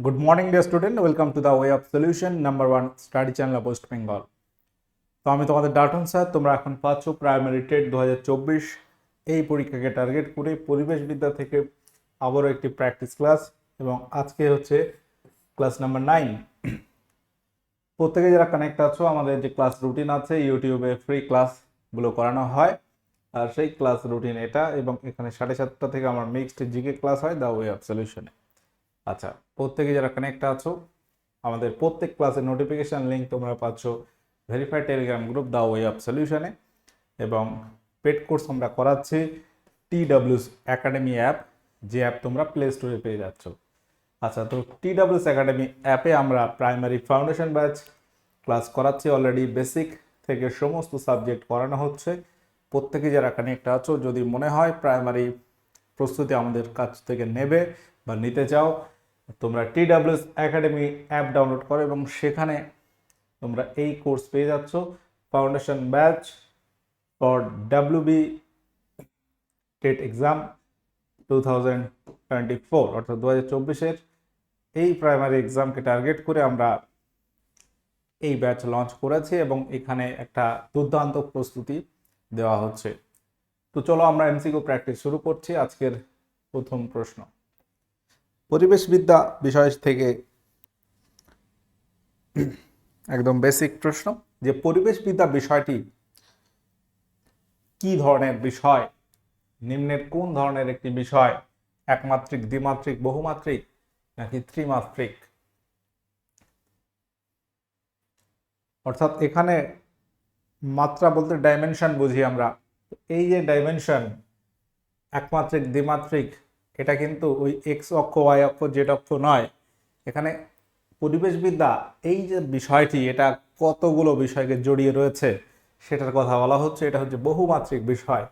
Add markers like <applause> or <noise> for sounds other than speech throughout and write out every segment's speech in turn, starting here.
Good morning, dear student. Welcome to the Way of Solution number one study channel of West Bengal. তো আমি তোমাদের Dutton sir তোমরা এখন পাচ্ছ primary TET দু হাজার চব্বিশ এই পরীক্ষাকে টার্গেট করে পরিবেশবিদ্যা থেকে আবারও একটি প্র্যাকটিস ক্লাস এবং আজকে হচ্ছে ক্লাস নাম্বার নাইন প্রত্যেকে যারা কানেক্ট আছো আমাদের যে ক্লাস রুটিন আছে ইউটিউবে ফ্রি ক্লাসগুলো করানো হয় আর সেই ক্লাস রুটিন এটা এবং এখানে সাড়ে সাতটা থেকে আমার মিক্সড জিকে ক্লাস হয় দ্য ওয়ে অফ সলিউশনে আচ্ছা প্রত্যেকে যারা কানেক্ট আছো, আমাদের প্রত্যেক ক্লাসের নোটিফিকেশান লিঙ্ক তোমরা পাচ্ছ verified Telegram group the way of সলিউশনে এবং পেড কোর্স আমরা করাচ্ছি টি ডাব্লিউস একাডেমি অ্যাপ যে অ্যাপ তোমরা প্লে স্টোরে পেয়ে যাচ্ছ। আচ্ছা তো টি ডাব্লিউস একাডেমি অ্যাপে আমরা প্রাইমারি ফাউন্ডেশন ব্যাচ ক্লাস করাচ্ছি অলরেডি বেসিক থেকে সমস্ত সাবজেক্ট করানো হচ্ছে। প্রত্যেকে যারা কানেক্ট আছো, যদি মনে হয় প্রাইমারি প্রস্তুতি আমাদের কাছ থেকে নেবে বা নিতে চাও, তোমরা T WS Academy app download করো এবং সেখানে তোমরা এই কোর্স পেয়ে যাচ্ছ। Foundation batch for WB TET exam two thousand twenty four, অর্থাৎ দু হাজার চব্বিশের এই প্রাইমারি এক্সামকে টার্গেট করে আমরা এই ব্যাচ লঞ্চ করেছি এবং এখানে একটা দুর্দান্ত প্রস্তুতি দেওয়া হচ্ছে। তো চলো আমরা এমসিকিউ প্র্যাকটিস শুরু করছি। আজকের প্রথম প্রশ্ন। পরিবেশবিদ্যা বিষয় থেকে একদম বেসিক প্রশ্ন যে পরিবেশবিদ্যা বিষয়টি কি ধরনের বিষয়? নিম্নের কোন ধরনের একটি বিষয়? একমাত্রিক, দ্বিমাত্রিক, বহুমাত্রিক নাকি ত্রিমাত্রিক? অর্থাৎ এখানে মাত্রা বলতে ডাইমেনশন বুঝি আমরা। এই যে ডাইমেনশন একমাত্রিক, দ্বিমাত্রিক এটা কিন্তু ওই এক্স অক্ষ ওয়াই অক্ষ জেড অক্ষ নয়। এখানে পরিবেশবিদ্যা, এই যে বিষয়টি, এটা কতগুলো বিষয়কে জড়িয়ে রয়েছে, সেটার কথা বলা হচ্ছে। এটা হচ্ছে বহুমাত্রিক বিষয়।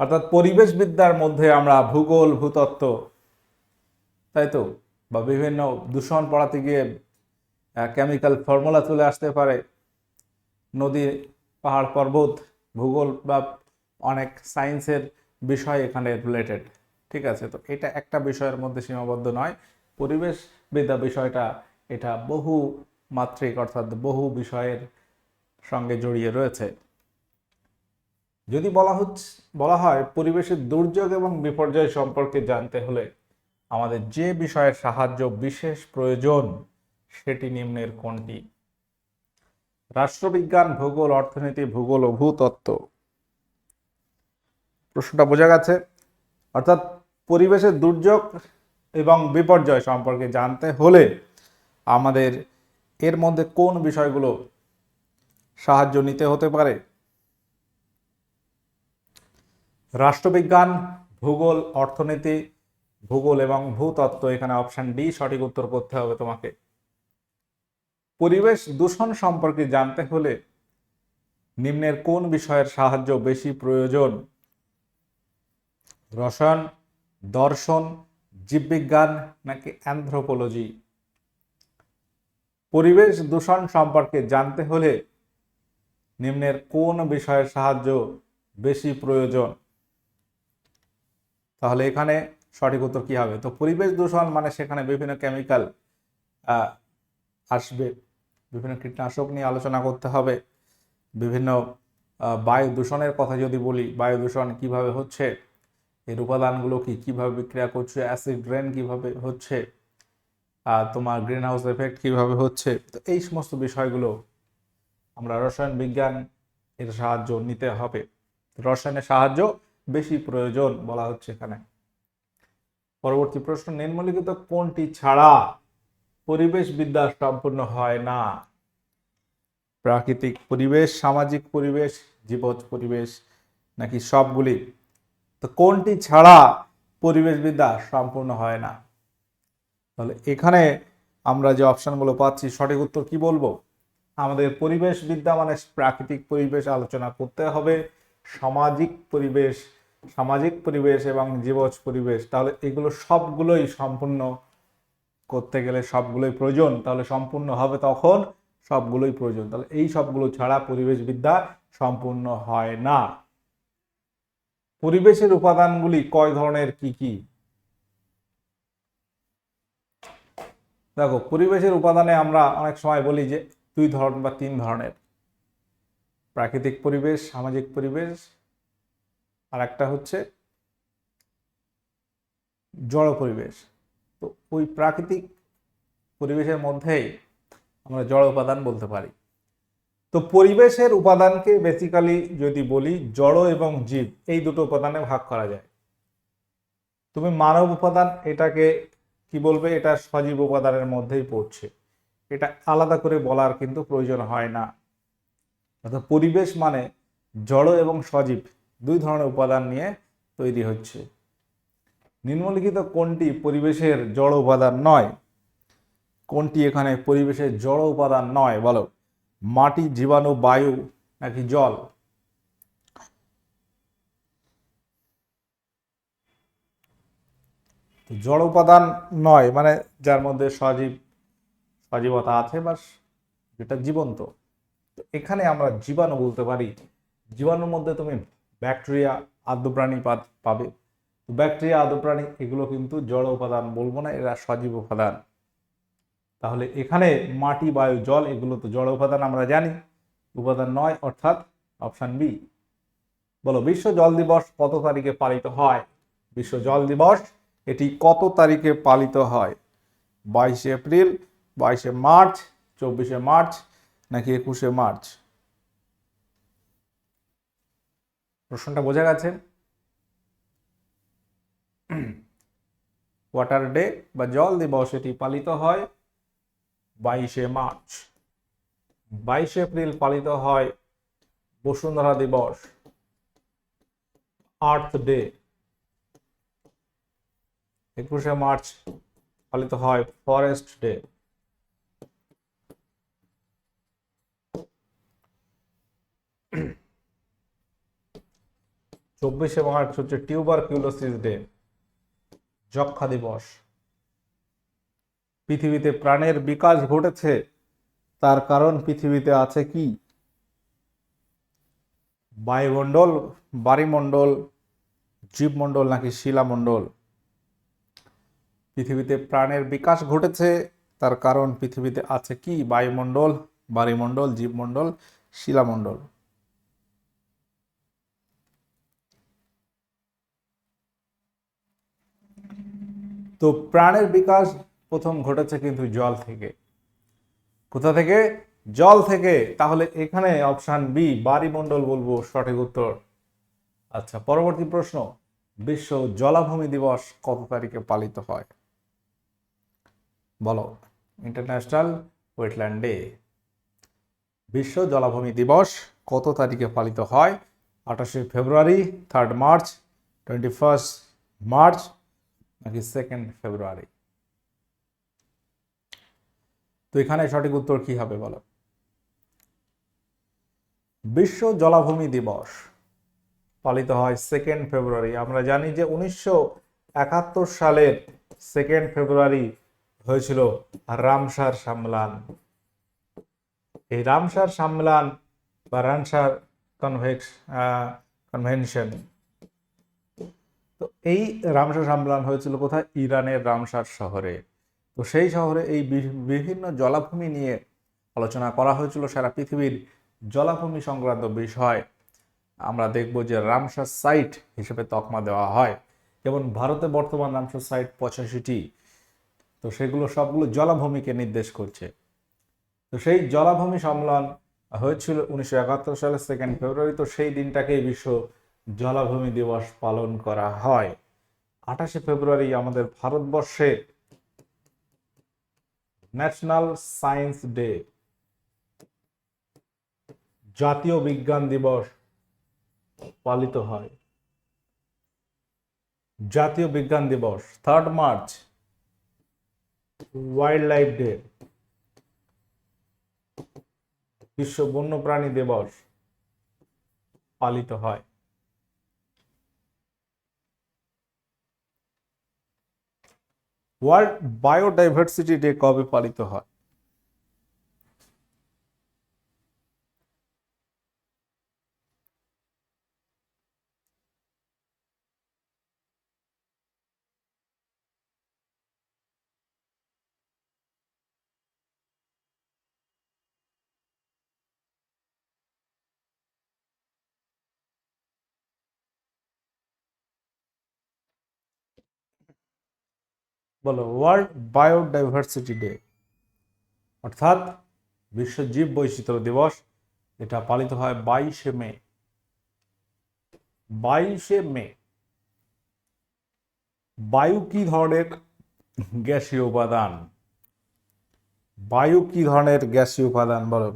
অর্থাৎ পরিবেশবিদ্যার মধ্যে আমরা ভূগোল, ভূতত্ত্ব, তাই তো? বা বিভিন্ন দূষণ পড়াতে গিয়ে কেমিক্যাল ফর্মুলা চলে আসতে পারে। নদী, পাহাড়, পর্বত, ভূগোল বা অনেক সায়েন্সের বিষয় এখানে রিলেটেড ঠিক আছে? তো এটা একটা বিষয়ের মধ্যে সীমাবদ্ধ নয়। পরিবেশবিদ্যা বিষয়টা এটা বহু মাত্রিক অর্থাৎ বহু বিষয়ের সঙ্গে জড়িয়ে রয়েছে। যদি বলা হচ্ছে বলা হয় পরিবেশের দুর্যোগ এবং বিপর্যয় সম্পর্কে জানতে হলে আমাদের যে বিষয়ের সাহায্য বিশেষ প্রয়োজন সেটি নিম্নের কোনটি? রাষ্ট্রবিজ্ঞান, ভূগোল, অর্থনীতি, ভূগোল ও ভূতত্ত্ব। প্রশ্নটা বোঝা গেছে। অর্থাৎ পরিবেশের দুর্যোগ এবং বিপর্যয় সম্পর্কে জানতে হলে আমাদের এর মধ্যে কোন বিষয়গুলো সাহায্য নিতে হতে পারে? রাষ্ট্রবিজ্ঞান, ভূগোল, অর্থনীতি, ভূগোল এবং ভূতত্ত্ব, এখানে অপশন ডি সঠিক উত্তর করতে হবে তোমাকে। পরিবেশ দূষণ সম্পর্কে জানতে হলে নিম্নের কোন বিষয়ের সাহায্য বেশি প্রয়োজন? রসায়ন দর্শন, জীববিজ্ঞান নাকি অ্যান্থ্রোপোলজি পরিবেশ দূষণ সম্পর্কে জানতে হলে নিম্নের কোন বিষয়ের সাহায্য বেশি প্রয়োজন? তাহলে এখানে সঠিক উত্তর কী হবে? তো পরিবেশ দূষণ মানে সেখানে বিভিন্ন কেমিক্যাল আসবে। বিভিন্ন কীটনাশক নিয়ে আলোচনা করতে হবে। বিভিন্ন বায়ু দূষণের কথা যদি বলি, বায়ু দূষণ কীভাবে হচ্ছে? এর উপাদানগুলো কি কীভাবে বিক্রিয়া করছে? অ্যাসিড রেন কীভাবে হচ্ছে? আর তোমার গ্রিন হাউস এফেক্ট কীভাবে হচ্ছে? তো এই সমস্ত বিষয়গুলো আমরা রসায়ন বিজ্ঞান এর সাহায্য নিতে হবে। রসায়নের সাহায্য বেশি প্রয়োজন বলা হচ্ছে এখানে। পরবর্তী প্রশ্ন, নিম্নলিখিত কোনটি ছাড়া পরিবেশ বিদ্যা সম্পূর্ণ হয় না? প্রাকৃতিক পরিবেশ, সামাজিক পরিবেশ, জীবজ পরিবেশ, নাকি সবগুলি? তো কোনটি ছাড়া পরিবেশবিদ্যা সম্পূর্ণ হয় না? তাহলে এখানে আমরা যে অপশানগুলো পাচ্ছি, সঠিক উত্তর কি বলব? আমাদের পরিবেশবিদ্যা মানে প্রাকৃতিক পরিবেশ আলোচনা করতে হবে, সামাজিক পরিবেশ সামাজিক পরিবেশ এবং জীবজ পরিবেশ। তাহলে এগুলো সবগুলোই সম্পূর্ণ করতে গেলে সবগুলোই প্রয়োজন। তাহলে সম্পূর্ণ হবে তখন সবগুলোই প্রয়োজন। তাহলে এই সবগুলো ছাড়া পরিবেশবিদ্যা সম্পূর্ণ হয় না। পরিবেশের উপাদানগুলি কয় ধরনের, কি কি? দেখো, পরিবেশের উপাদানে আমরা অনেক সময় বলি যে দুই ধরন বা তিন ধরনের। প্রাকৃতিক পরিবেশ, সামাজিক পরিবেশ আর একটা হচ্ছে জড় পরিবেশ। তো ওই প্রাকৃতিক পরিবেশের মধ্যেই আমরা জড় উপাদান বলতে পারি। তো পরিবেশের উপাদানকে বেসিক্যালি যদি বলি, জড় এবং জীব, এই দুটো উপাদানে ভাগ করা যায়। তুমি মানব উপাদান এটাকে কি বলবে? এটা সজীব উপাদানের মধ্যেই পড়ছে। এটা আলাদা করে বলার কিন্তু প্রয়োজন হয় না। অর্থাৎ পরিবেশ মানে জড় এবং সজীব, দুই ধরনের উপাদান নিয়ে তৈরি হচ্ছে। নিম্নলিখিত কোনটি পরিবেশের জড় উপাদান নয়? কোনটি এখানে পরিবেশের জড় উপাদান নয়? বলো। মাটি, জীবাণু, বায়ু নাকি জল? জড় উপাদান নয় মানে যার মধ্যে সজীব, সজীবতা আছে বা যেটা জীবন্ত। তো এখানে আমরা জীবাণু বলতে পারি। জীবাণুর মধ্যে তুমি ব্যাকটেরিয়া, আদ্যপ্রাণী পাবে। ব্যাকটেরিয়া, আদ্যপ্রাণী, এগুলো কিন্তু জড় উপাদান বলব না, এরা সজীব উপাদান। তাহলে এখানে মাটি, বায়ু, জল, এগুলো তো জড় উপাদান আমরা জানি। উপাদান নয়, অর্থাৎ অপশান বি। বলো, বিশ্ব জল দিবস কত তারিখে পালিত হয়? বিশ্ব জল দিবস, এটি কত তারিখে পালিত হয়? বাইশে এপ্রিল, বাইশে মার্চ, চব্বিশে মার্চ, নাকি একুশে মার্চ? প্রশ্নটা বোঝা গেছে? <clears throat> ওয়াটার ডে বা জল দিবস এটি পালিত হয় বাইশে মার্চ। বাইশে এপ্রিল পালিত হয় বসুন্ধরা দিবস। Earth day. একুশে মার্চ পালিত হয় ফরেস্ট ডে। চব্বিশে মার্চ হচ্ছে টিউবার কিউলোসিস ডে, যক্ষা দিবস। পৃথিবীতে প্রাণের বিকাশ ঘটেছে, তার কারণ পৃথিবীতে আছে কি? বায়ুমণ্ডল বাড়িমণ্ডল জীবমণ্ডল নাকি শিলামণ্ডল? পৃথিবীতে প্রাণের বিকাশ ঘটেছে, তার কারণ পৃথিবীতে আছে কি? বায়ুমণ্ডল বাড়িমণ্ডল জীবমণ্ডল, শিলামণ্ডল। তো প্রাণের বিকাশ প্রথম ঘটেছে কিন্তু জল থেকে। কোথা থেকে? জল থেকে। তাহলে এখানে অপশান বি বাড়িমণ্ডল বলব, সঠিক উত্তর। আচ্ছা পরবর্তী প্রশ্ন। বিশ্ব জলাভূমি দিবস কত তারিখে পালিত হয়? বলো ইন্টারন্যাশনাল ওয়েটল্যান্ড ডে বিশ্ব জলাভূমি দিবস কত তারিখে পালিত হয়? আঠাশে February third March twenty first March নাকি সেকেন্ড ফেব্রুয়ারি তো এখানে সঠিক উত্তর কি হবে বলো? বিশ্ব জলাভূমি দিবস পালিত হয় সেকেন্ড ফেব্রুয়ারি আমরা জানি যে উনিশশো একাত্তর সালের সেকেন্ড ফেব্রুয়ারি হয়েছিল রামসার সম্মেলন। এই রামসার সম্মেলন বা রামসার কনভেক্স কনভেনশন তো এই রামসার সম্মেলন হয়েছিল কোথায়? ইরানের রামসার শহরে। তো সেই শহরে এই বিভিন্ন জলাভূমি নিয়ে আলোচনা করা হয়েছিল সারা পৃথিবীর জলাভূমি সংক্রান্ত বিষয়। আমরা দেখব যে রামসার সাইট হিসেবে তকমা দেওয়া হয়। যেমন ভারতে বর্তমান রামসার সাইট পঁচাশিটি। তো সেগুলো সবগুলো জলাভূমিকে নির্দেশ করছে। তো সেই জলাভূমি সম্মেলন হয়েছিল উনিশশো একাত্তর সালের সেকেন্ড ফেব্রুয়ারি তো সেই দিনটাকেই বিশ্ব জলাভূমি দিবস পালন করা হয়। আঠাশে ফেব্রুয়ারি আমাদের ভারতবর্ষে ন্যাশনাল সায়েন্স ডে জাতীয় বিজ্ঞান দিবস পালিত হয়। জাতীয় বিজ্ঞান দিবস third March wild life day বিশ্ব বন্যপ্রাণী দিবস পালিত হয়। ওয়ার্ল্ড বায়োডাইভার্সিটি ডে কবে পালিত হয়? বলো ওয়ার্ল্ড বায়োডাইভার্সিটি ডে অর্থাৎ বিশ্ব জীব বৈচিত্র্য দিবস, এটা পালিত হয় বাইশে মে। বাইশে মে, বায়ু কি ধরনের গ্যাসীয় উপাদান? বায়ু কি ধরনের গ্যাসীয় উপাদান বলো?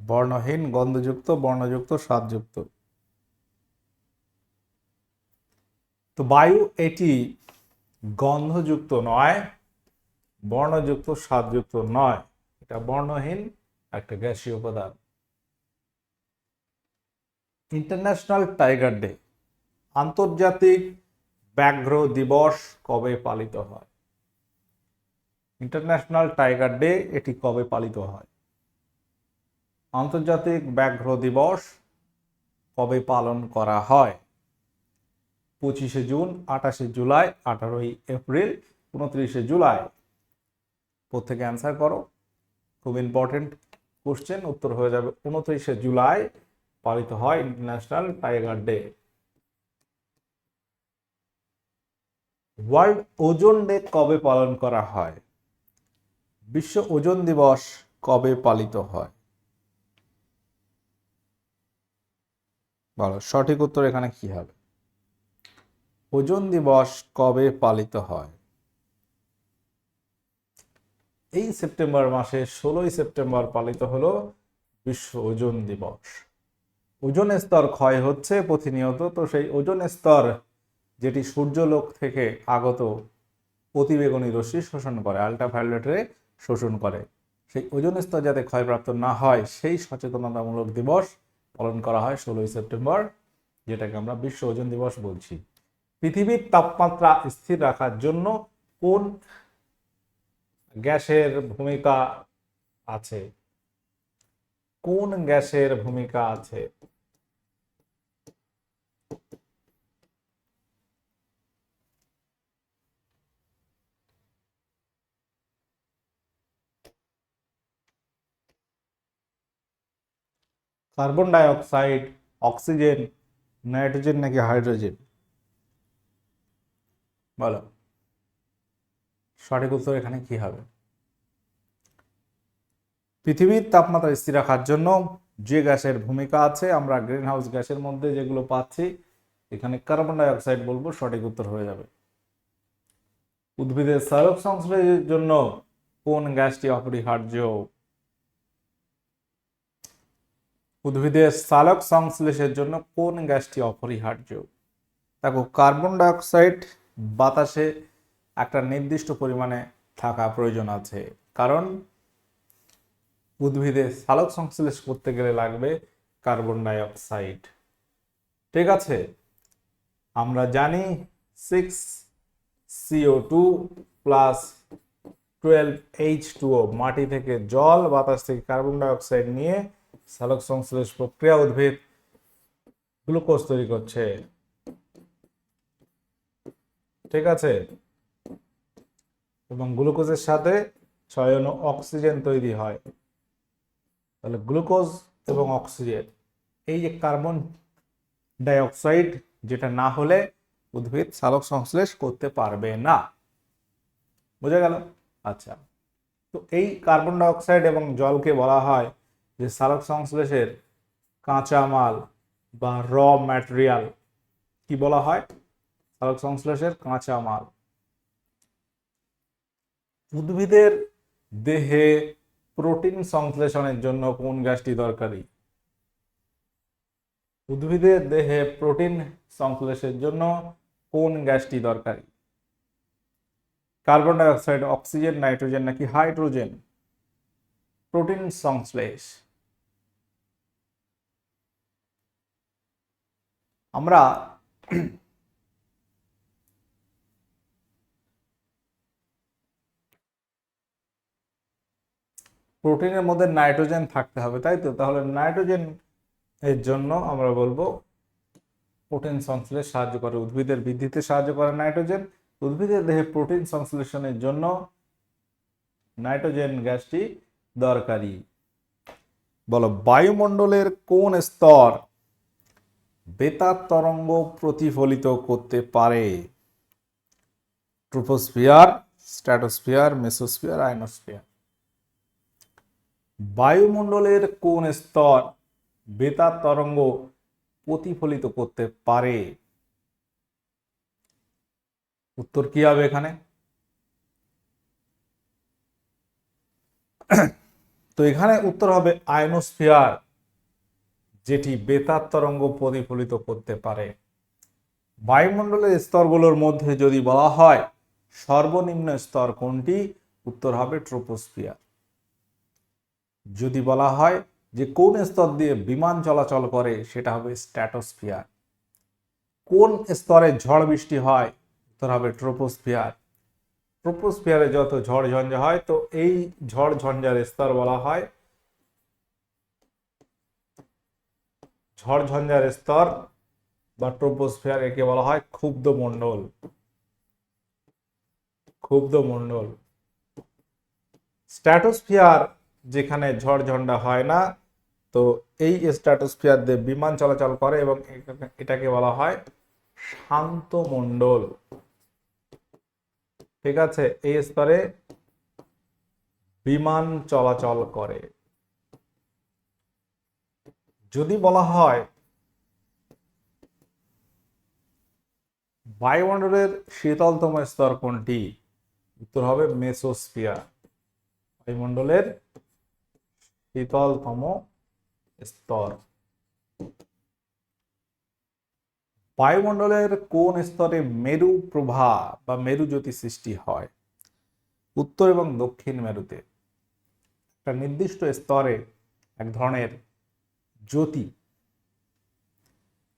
বর্ণহীন, গন্ধযুক্ত, বর্ণযুক্ত, স্বাদযুক্ত। তো বায়ু এটি গন্ধযুক্ত নয়, বর্ণযুক্ত, স্বাদযুক্ত নয়। এটা বর্ণহীন একটা গ্যাসীয় উপাদান ইন্টারন্যাশনাল টাইগার ডে, আন্তর্জাতিক ব্যাঘ্র দিবস কবে পালিত হয়? ইন্টারন্যাশনাল টাইগার ডে এটি কবে পালিত হয়? আন্তর্জাতিক ব্যাঘ্র দিবস কবে পালন করা হয়? পঁচিশে জুন, আঠাশে জুলাই, আঠারোই এপ্রিল, উনত্রিশে জুলাই। প্রত্যেকে অ্যান্সার করো। খুব ইম্পর্টেন্ট কোশ্চেন উত্তর হয়ে যাবে। উনত্রিশে জুলাই পালিত হয় international tiger day world ozone day কবে পালন করা হয়? বিশ্ব ওজন দিবস কবে পালিত হয়? বলো, সঠিক উত্তর এখানে কি হবে? ওজন দিবস কবে পালিত হয়? এই সেপ্টেম্বর মাসে ষোলোই সেপ্টেম্বর পালিত হলো বিশ্ব ওজন দিবস। ওজন স্তর ক্ষয় হচ্ছে প্রতিনিয়ত, তো সেই ওজন স্তর যেটি সূর্যলোক থেকে আগত অতিবেগুনি রশ্মি শোষণ করে আল্ট্রাভায়োলেট রে শোষণ করে, সেই ওজন স্তর যাতে ক্ষয়প্রাপ্ত না হয়, সেই সচেতনতামূলক দিবস পালন করা হয় ষোলোই সেপ্টেম্বর, যেটাকে আমরা বিশ্ব ওজন দিবস বলছি। পৃথিবীর তাপমাত্রা স্থির রাখার জন্য কোন গ্যাসের ভূমিকা আছে? কোন গ্যাসের ভূমিকা আছে? Carbon dioxide oxygen, nitrogen নাকি হাইড্রোজেন? বলো। সঠিক উত্তর এখানে কি হবে? পৃথিবীর তাপমাত্রা স্থির রাখার জন্য যে গ্যাসের ভূমিকা আছে, আমরা গ্রিন হাউস গ্যাসের মধ্যে যেগুলো পাচ্ছি, এখানে কার্বন ডাই অক্সাইড বলব, সঠিক উত্তর হয়ে যাবে। উদ্ভিদের সালোক সংশ্লেষের জন্য কোন গ্যাসটি অপরিহার্য? উদ্ভিদের সালোক সংশ্লেষের জন্য কোন গ্যাসটি অপরিহার্য? দেখো, কার্বন ডাইঅক্সাইড বাতাসে একটা নির্দিষ্ট পরিমাণে থাকা প্রয়োজন আছে। কারণ উদ্ভিদে সালোক সংশ্লেষ করতে গেলে লাগবে কার্বন ডাইঅক্সাইড। ঠিক আছে? আমরা জানি six CO two plus twelve H two O মাটি থেকে জল বাতাস থেকে কার্বন ডাইঅক্সাইড নিয়ে সালোক সংশ্লেষ প্রক্রিয়া উদ্ভিদ গ্লুকোজ তৈরি করছে। ঠিক আছে? এবং গ্লুকোজের সাথে ছয় অক্সিজেন তৈরি হয়। তাহলে গ্লুকোজ এবং অক্সিজেন, এই যে কার্বন ডাইঅক্সাইড, যেটা না হলে উদ্ভিদ সালোক সংশ্লেষ করতে পারবে না। বোঝা গেল? আচ্ছা। তো এই কার্বন ডাইঅক্সাইড এবং জলকে বলা হয় যে সালোক সংশ্লেষের কাঁচামাল বা র ম্যাটেরিয়াল, কি বলা হয়? সালোক সংশ্লেষের কাঁচা মাল। উদ্ভিদের দেহে প্রোটিন সংশ্লেষণের জন্য কোন গ্যাসটি দরকারি? উদ্ভিদের দেহে প্রোটিন সংশ্লেষের জন্য কোন গ্যাসটি দরকারি? কার্বন ডাইঅক্সাইড, অক্সিজেন, নাইট্রোজেন নাকি হাইড্রোজেন? প্রোটিন সংশ্লেষ। আমরা প্রোটিনের মধ্যে নাইট্রোজেন থাকতে হবে, তাই তো? তাহলে নাইট্রোজেন এর জন্য আমরা বলব প্রোটিন সংশ্লেষ সাহায্য করে। উদ্ভিদের বৃদ্ধিতে সাহায্য করে নাইট্রোজেন। উদ্ভিদের দেহে প্রোটিন সংশ্লেষণের জন্য নাইট্রোজেন গ্যাসটি দরকারি। বলো, বায়ুমণ্ডলের কোন স্তর বেতার তরঙ্গ প্রতিফলিত করতে পারে? Troposphere, stratosphere, mesosphere, ionosphere. বায়ুমণ্ডলের কোন স্তর বেতার তরঙ্গ প্রতিফলিত করতে পারে? উত্তর কি হবে এখানে? তো এখানে উত্তর হবে আয়নোস্ফিয়ার, যেটি বেতার তরঙ্গ প্রতিফলিত করতে পারে। বায়ুমণ্ডলের স্তরগুলোর মধ্যে যদি বলা হয়, সর্বনিম্ন স্তর কোনটি? উত্তর হবে ট্রোপোস্ফিয়ার। যদি বলা হয় যে কোন স্তর দিয়ে বিমান চলাচল করে, সেটা হবে স্ট্র্যাটোস্ফিয়ার। কোন স্তরে ঝড় বৃষ্টি হয়, উত্তর হবে ট্রোপোস্ফিয়ার। ট্রোপোস্ফিয়ারে যত ঝড় ঝঞ্ঝা হয়, তো এই ঝড় ঝঞ্ঝার স্তর বলা হয় ঝড় ঝঞ্ঝার স্তর বা ট্রোপোস্ফিয়ার, একে বলা হয় ক্ষুব্ধ মণ্ডল। ক্ষুব্ধ মণ্ডল। স্ট্র্যাটোস্ফিয়ার যেখানে ঝড় ঝন্ডা হয় না, তো এই স্ট্র্যাটোস্ফিয়ার দিয়ে বিমান চলাচল করে এবং এটাকে- এটাকে বলা হয় শান্ত মণ্ডল। ঠিক আছে? এই স্তরে বিমান চলাচল করে। যদি বলা হয় বায়ুমণ্ডলের শীতলতম স্তর কোনটি? উত্তর হবে মেসোস্ফিয়ার। বায়ুমণ্ডলের শীতলতম স্তর। বায়ুমণ্ডলের কোন স্তরে মেরু প্রভা বা মেরু জ্যোতি সৃষ্টি হয়? উত্তর এবং দক্ষিণ মেরুতে। একটা নির্দিষ্ট স্তরে এক ধরনের জ্যোতি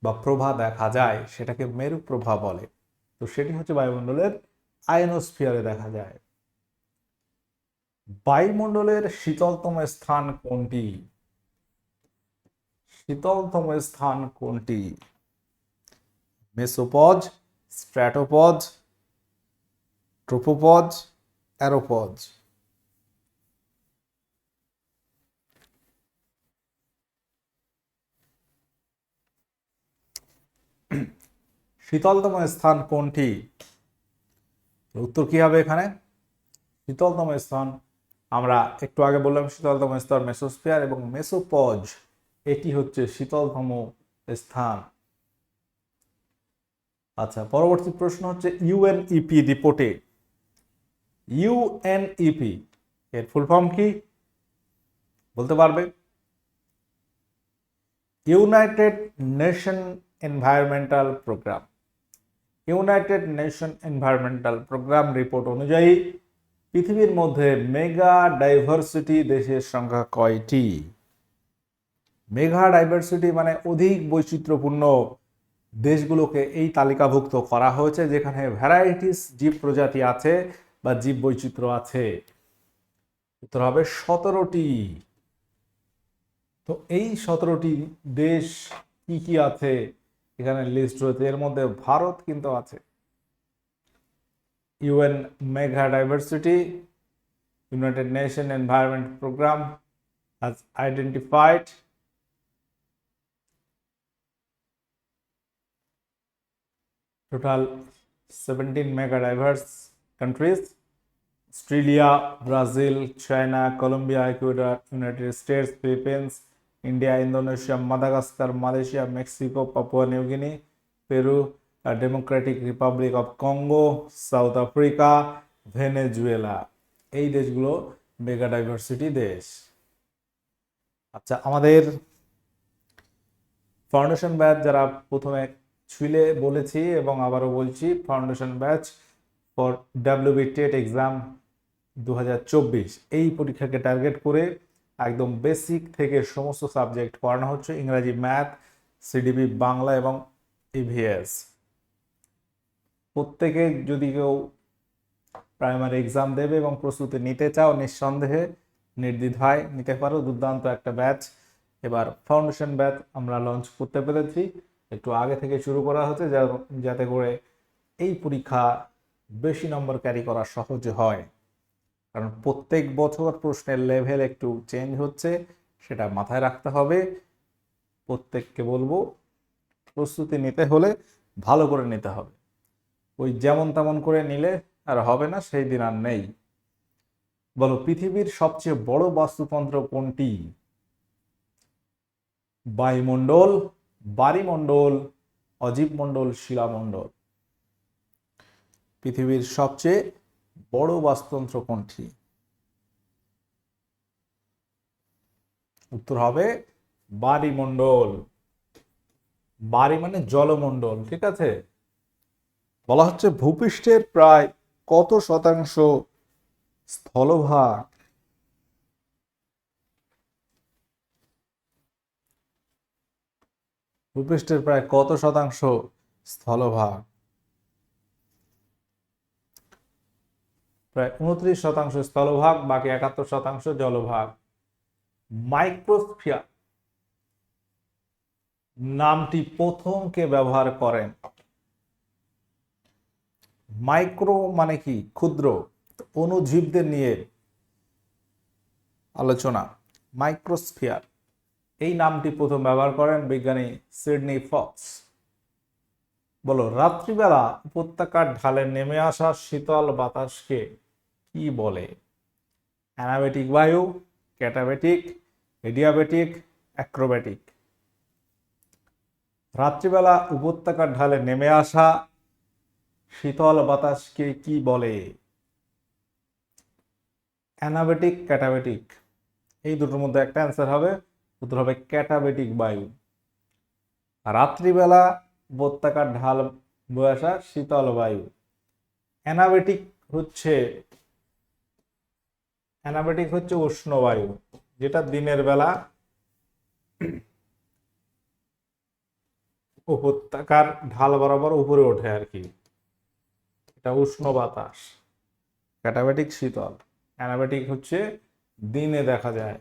বা প্রভা দেখা যায়, সেটাকে মেরু প্রভা বলে। তো সেটি হচ্ছে বায়ুমণ্ডলের আয়নোস্ফিয়ারে দেখা যায়। বায়ুমণ্ডলের শীতলতম স্থান কোনটি? শীতলতম স্থান কোনটি? Mesopause, stratopause, tropopause, aeropause. শীতলতম স্থান কোনটি? উত্তর কি হবে এখানে? শীতলতম স্থান আমরা একটু আগে বললাম শীতলতম স্তর মেসোস্ফিয়ার এবং মেসোপজ, এটি হচ্ছে শীতলতম স্থান। আচ্ছা পরবর্তী প্রশ্ন হচ্ছে ইউএনইপি রিপোর্টে। ইউএনইপি এর ফুল ফর্ম কি? বলতে পারবে? United Nation Environmental Programme. United Nation Environmental Programme report অনুযায়ী পৃথিবীর মধ্যে মেগা ডাইভার্সিটি দেশের সংখ্যা কয়টি? মেগা ডাইভার্সিটি মানে অধিক বৈচিত্র্যপূর্ণ দেশগুলোকে এই তালিকাভুক্ত করা হয়েছে, যেখানে ভ্যারাইটিস জীব প্রজাতি আছে বা জীব বৈচিত্র্য আছে। উত্তর হবে সতেরোটি। তো এই সতেরোটি দেশ কি কি আছে? এখানে লিস্ট রয়েছে। এর মধ্যে ভারত কিন্তু আছে। UN Mega Diversity, United Nations Environment Program has identified total 17 mega diverse countries Australia, Brazil, China, Colombia, Ecuador, United States, Philippines, India, Indonesia, Madagascar, Malaysia, Mexico, Papua New Guinea, Peru, uh, Republic of Congo South Africa Venezuela এই দেশগুলো mega diversity দেশ। আচ্ছা আমাদের foundation batch যারা প্রথমে ছুলে বলেছি এবং আবারও বলছি foundation batch for WB TET exam দু হাজার চব্বিশ। এই পরীক্ষাকে টার্গেট করে একদম বেসিক থেকে সমস্ত সাবজেক্ট পড়ানো হচ্ছে ইংরাজি ম্যাথ সিডিবি বাংলা এবং ইভিএস প্রত্যেকে যদি কেউ প্রাইমারি এক্সাম দেবে এবং প্রস্তুতি নিতে চাও, নিঃসন্দেহে নির্দ্বিধায় নিতে পারো। দুর্দান্ত একটা ব্যাচ এবার ফাউন্ডেশন ব্যাচ আমরা লঞ্চ করতে পেরেছি। একটু আগে থেকে শুরু করা হচ্ছে যাতে করে এই পরীক্ষা বেশি নম্বর ক্যারি করা সহজ হয়। কারণ প্রত্যেক বছর প্রশ্নের লেভেল একটু চেঞ্জ হচ্ছে, সেটা মাথায় রাখতে হবে। প্রত্যেককে বলব, প্রস্তুতি নিতে হলে ভালো করে নিতে হবে। ওই যেমন তেমন করে নিলে আর হবে না, সেই দিন আর নেই। বলো, পৃথিবীর সবচেয়ে বড় বাস্তুতন্ত্র কোনটি? বায়ুমণ্ডল বাড়িমণ্ডল অজীবমণ্ডল, শিলামণ্ডল। পৃথিবীর সবচেয়ে বড় বাস্তুতন্ত্র কোনটি? উত্তর হবে বাড়িমণ্ডল বাড়ি মানে জলমণ্ডল, ঠিক আছে? বলা হচ্ছে ভূপৃষ্ঠের প্রায় কত শতাংশ স্থলভাগ? ভূপৃষ্ঠের প্রায় কত শতাংশ স্থলভাগ? প্রায় উনত্রিশ শতাংশ স্থলভাগ, বাকি একাত্তর শতাংশ জলভাগ। মাইক্রোস্ফিয়ার নামটি প্রথম কে ব্যবহার করেন? মাইক্রো মানে কি? ক্ষুদ্র। অনুজীবদের নিয়ে আলোচনা। মাইক্রোস্ফিয়ার। এই নামটি প্রথম ব্যবহার করেন বিজ্ঞানী সিডনি ফক্স। বলো, রাত্রিবেলা উপত্যকার ঢালে নেমে আসা শীতল বাতাসকে কি বলে? অ্যানাবেটিক বায়ু, ক্যাটাবেটিক, এডিয়াবেটিক অ্যাক্রোবেটিক রাত্রিবেলা উপত্যকার ঢালে নেমে আসা শীতল বাতাসকে কি বলে? Anabatic, katabatic? এই দুটোর মধ্যে একটা অ্যান্সার হবে, উত্তর হবে ক্যাটাবেটিক বায়ু। রাত্রিবেলা উপত্যকার ঢাল বয়ে আসা শীতল বায়ু। অ্যানাবেটিক হচ্ছে অ্যানাবেটিক হচ্ছে উষ্ণ বায়ু, যেটা দিনের বেলা উপত্যকার ঢাল বরাবর উপরে ওঠে আর কি। এটা উষ্ণ বাতাস। ক্যাটাবেটিক শীতল। অ্যানাবেটিক হচ্ছে দিনে দেখা যায়।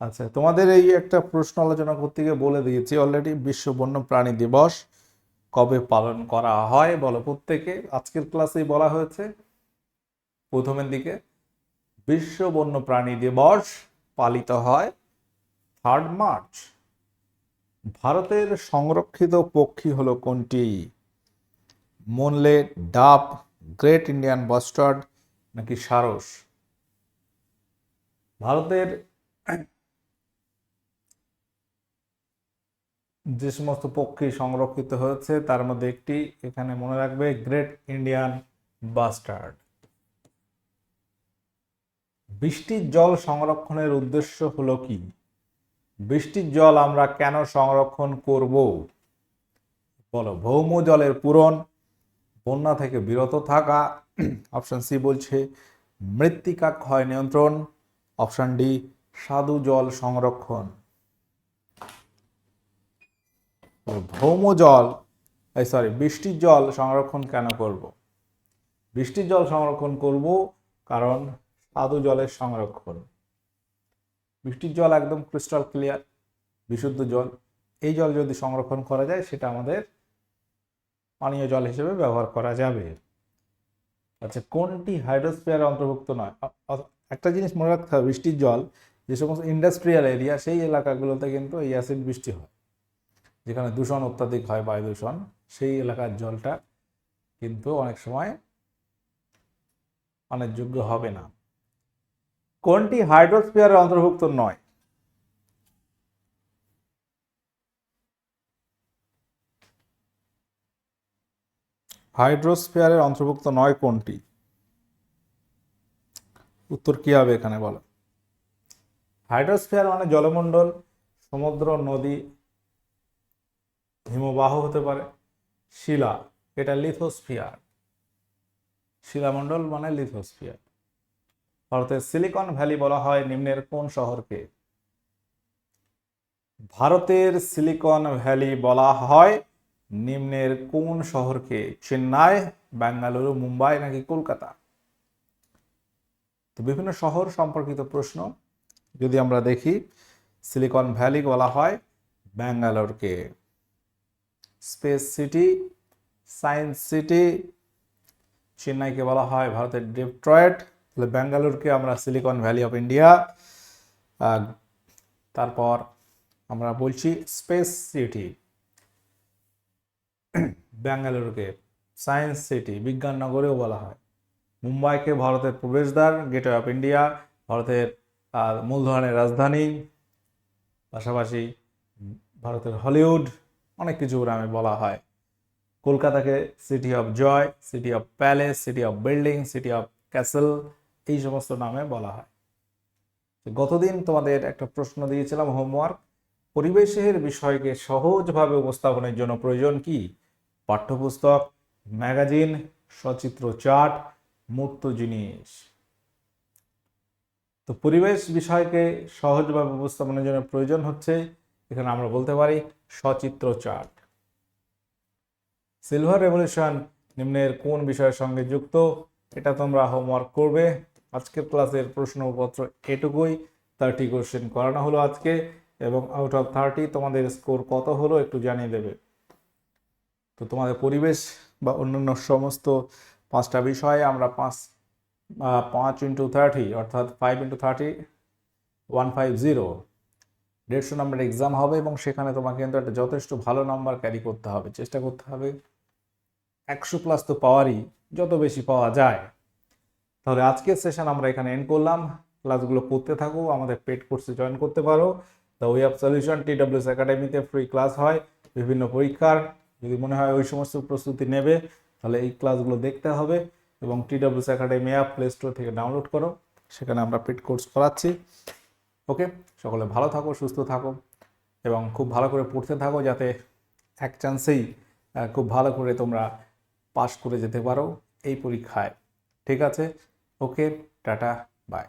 আচ্ছা তোমাদের এই একটা প্রশ্ন আলোচনা করতে গিয়ে বলে দিয়েছি অলরেডি বিশ্ব বন্য প্রাণী দিবস কবে পালন করা হয় বলো? প্রত্যেকে আজকের ক্লাসেই বলা হয়েছে। প্রথমের দিকে, বিশ্ব বন্য প্রাণী দিবস পালিত হয় থার্ড মার্চ ভারতের সংরক্ষিত পক্ষী হলো কোনটি? মনলেট ডাব, গ্রেট ইন্ডিয়ান বাস্টার্ড নাকি সারস? ভারতের যে সমস্ত পক্ষী সংরক্ষিত হয়েছে, তার মধ্যে একটি এখানে মনে রাখবে, গ্রেট ইন্ডিয়ান বাস্টার্ড। বৃষ্টির জল সংরক্ষণের উদ্দেশ্য হলো কি? বৃষ্টির জল আমরা কেন সংরক্ষণ করব? বলো, ভৌম জলের পূরণ, বন্যা থেকে বিরত থাকা অপশন সি বলছে মৃত্তিকা ক্ষয় নিয়ন্ত্রণ অপশন ডি স্বাদু জল সংরক্ষণ। ভৌম জল সরি বৃষ্টির জল সংরক্ষণ কেন করব? বৃষ্টির জল সংরক্ষণ করব কারণ স্বাদু জলের সংরক্ষণ। বৃষ্টির জল একদম ক্রিস্টাল ক্লিয়ার বিশুদ্ধ জল। এই জল যদি সংরক্ষণ করা যায়, সেটা আমাদের পানীয় জল হিসেবে ব্যবহার করা যাবে। আচ্ছা কোনটি হাইড্রোস্ফিয়ারে অন্তর্ভুক্ত নয়? একটা জিনিস মনে রাখতে হবে, বৃষ্টির জল যে সমস্ত ইন্ডাস্ট্রিয়াল এরিয়া সেই এলাকাগুলোতে কিন্তু এই অ্যাসিড বৃষ্টি হয়। যেখানে দূষণ অত্যাধিক হয়, বায়ু দূষণ, সেই এলাকার জলটা কিন্তু অনেক সময় যোগ্য হবে না। কোনটি হাইড্রোস্ফিয়ারের অন্তর্ভুক্ত নয়? হাইড্রোস্ফিয়ারের অন্তর্ভুক্ত নয় কোনটি? উত্তর কি হবে এখানে বলো। হাইড্রোস্ফিয়ার মানে জলমণ্ডল, সমুদ্র, নদী, হিমবাহ হতে পারে, শিলা, এটা লিথোস্ফিয়ার। শিলামণ্ডল মানে লিথোস্ফিয়ার। ভারতের সিলিকন ভ্যালি বলা হয় নিম্নের কোন শহরকে? ভারতের সিলিকন ভ্যালি বলা হয় নিম্নের কোন শহরকে? চেন্নাই, বেঙ্গালুরু, মুম্বাই নাকি কলকাতা? তো বিভিন্ন শহর সম্পর্কিত প্রশ্ন। যদি আমরা দেখি, সিলিকন ভ্যালি বলা হয় ব্যাঙ্গালোরকে। স্পেস সিটি, সায়েন্স সিটি, চেন্নাইকে বলা হয় ভারতের ডেট্রয়েট। তাহলে ব্যাঙ্গালোরকে আমরা সিলিকন ভ্যালি অফ ইন্ডিয়া তারপর আমরা বলছি স্পেস সিটি ব্যাঙ্গালুরুকে সায়েন্স সিটি বিজ্ঞান নগরেও বলা হয়। মুম্বাইকে ভারতের প্রবেশদ্বার গেটওয়ে অফ ইন্ডিয়া ভারতের মূলধনের রাজধানী, পাশাপাশি ভারতের হলিউড অনেক কিছু গ্রামে বলা হয়। কলকাতাকে city of joy city of palace city of building city of castle এই সমস্ত নামে বলা হয়। গতদিন তোমাদের একটা প্রশ্ন দিয়েছিলাম হোমওয়ার্ক পরিবেশের বিষয়কে সহজভাবে উপস্থাপনের জন্য প্রয়োজন কি? পাঠ্যপুস্তক ম্যাগাজিন সচিত্র চার্ট মুক্ত জিনিস। তো পরিবেশ বিষয়কে সহজভাবে উপস্থাপনের জন্য প্রয়োজন হচ্ছে, এখানে আমরা বলতে পারি সচিত্র চার্ট সিলভার রেভলিউশন নিম্নের কোন বিষয়ের সঙ্গে যুক্ত? এটা তোমরা হোমওয়ার্ক করবে। আজকের ক্লাসের প্রশ্নপত্র এটুকুই। থার্টি কোশ্চেন করানো হলো আজকে এবং আউট অফ থার্টি তোমাদের স্কোর কত হলো একটু জানিয়ে দেবে। তো তোমাদের পরিবেশ বা অন্যান্য সমস্ত পাঁচটা বিষয়ে আমরা পাঁচ পাঁচ ইন্টু থার্টি অর্থাৎ five into thirty one five zero দেড়শো নাম্বার এক্সাম হবে এবং সেখানে তোমাকে কিন্তু একটা যথেষ্ট ভালো নাম্বার ক্যারি করতে হবে। চেষ্টা করতে হবে। একশো প্লাস তো পাওয়ারই, যত বেশি পাওয়া যায়। তাহলে আজকের সেশন আমরা এখানে এন্ড করলাম। ক্লাসগুলো করতে থাকো, আমাদের পেড কোর্সে জয়েন করতে পারো। The way of solution T WS একাডেমিতে ফ্রি ক্লাস হয়, বিভিন্ন পরীক্ষার। যদি মনে হয় ওই সমস্ত প্রস্তুতি নেবে, তাহলে এই ক্লাসগুলো দেখতে হবে এবং T WS Academy app play store থেকে ডাউনলোড করো। সেখানে আমরা পেড কোর্স করাচ্ছি। ওকে সকলে ভালো থাকো, সুস্থ থাকো এবং খুব ভালো করে পড়তে থাকো যাতে এক চান্সেই খুব ভালো করে তোমরা পাশ করে যেতে পারো এই পরীক্ষায়। ঠিক আছে? ওকে টাটা বাই